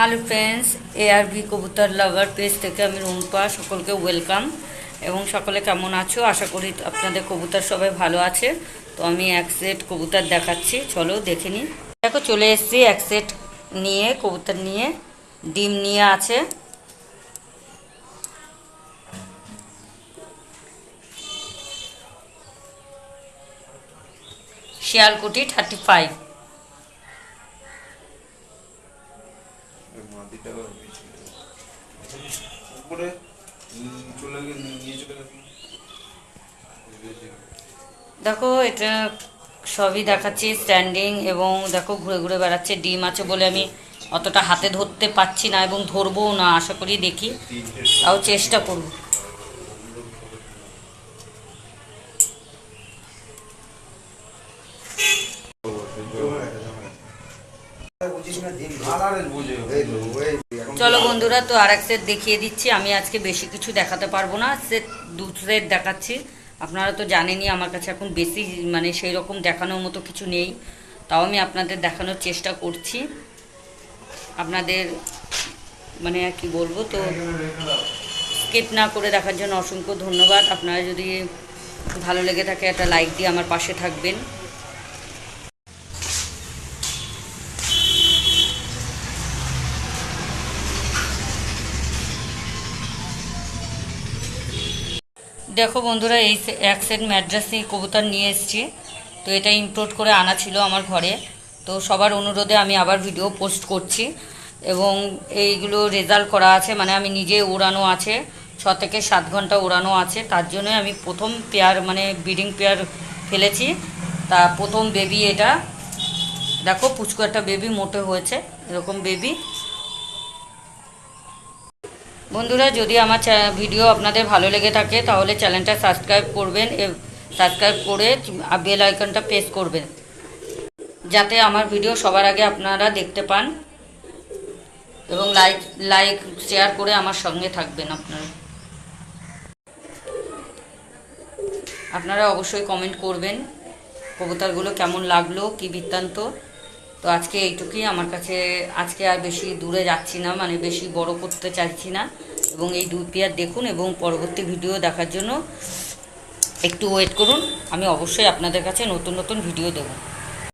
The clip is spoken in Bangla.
Hello friends A R V কবুতর লাভার পেজ থেকে আমি রুম্পা সকলকে ওয়েলকাম এবং সকলে কেমন আছো? আশা করি আপনাদের কবুতর সবাই ভালো আছে। তো আমি এক সেট কবুতর দেখাচ্ছি, চলো দেখে নিই। দেখো, চলে এসেছি এক সেট নিয়ে, কবুতর নিয়ে। ডিম নিয়ে আছে। শিয়ালকুটি থার্টি ফাইভ চলে নিয়ে চলে দেখো, এটা সবই দেখাচ্ছে স্ট্যান্ডিং এবং দেখো, ঘুরে ঘুরে বেড়াচ্ছে, ডিম আছে বলে আমি অতটা হাতে ধরতে পারছি না এবং ধরবও না, আশা করি দেখি। তাও চেষ্টা করব। চলো বন্ধুরা তো আর এক সেট দেখিয়ে দিচ্ছি। আমি আজকে বেশি কিছু দেখাতে পারব না সেট দু সেট দেখাচ্ছি। আপনারা তো জানেনই আমার কাছে এখন বেশি মানে সেই রকম দেখানোর মতো কিছু নেই। তাও আমি আপনাদের দেখানোর চেষ্টা করছি। আপনাদের মানে আর কি বলব তো স্কিপ না করে দেখার জন্য অসংখ্য ধন্যবাদ। আপনারা যদি ভালো লেগে থাকে একটা লাইক দিয়ে আমার পাশে থাকবেন। দেখো বন্ধুরা, এই এক সেট ম্যাড্রাসি কবুতর নিয়ে এসেছি। তো এটা ইম্পোর্ট করে আনা ছিল আমার ঘরে। তো সবার অনুরোধে আমি আবার ভিডিও পোস্ট করছি। এবং এইগুলো রেজাল্ট করা আছে মানে আমি নিজে উড়ানো আছে। ছ থেকে সাত ঘণ্টা উড়ানো আছে। তার জন্য আমি প্রথম পেয়ার মানে ব্রিডিং পেয়ার ফেলেছি। তা প্রথম বেবি এটা। দেখো, পুচকু একটা বেবি মোটে হয়েছে। এরকম বেবি বন্ধুরা, যদি আমার ভিডিও আপনাদের ভালো লেগে থাকে, তাহলে চ্যানেলটা সাবস্ক্রাইব করবেন সাবস্ক্রাইব করে বেল আইকনটা প্রেস করবেন। যাতে আমার ভিডিও সবার আগে আপনারা দেখতে পান এবং লাইক লাইক শেয়ার করে আমার সঙ্গে থাকবেন আপনারা। আপনারা অবশ্যই কমেন্ট করবেন, কবুতরগুলো কেমন লাগল, কি বৃত্তান্ত? তো আজকে এইটুকুই। আমার কাছে আজকে আর বেশি দূরে যাচ্ছি না মানে বেশি বড় করতে চাইছি না। এবং এই দুই পেয়ার দেখুন এবং পরবর্তী ভিডিও দেখার জন্য একটু ওয়েট করুন। আমি অবশ্যই আপনাদের কাছে নতুন নতুন ভিডিও দেবো।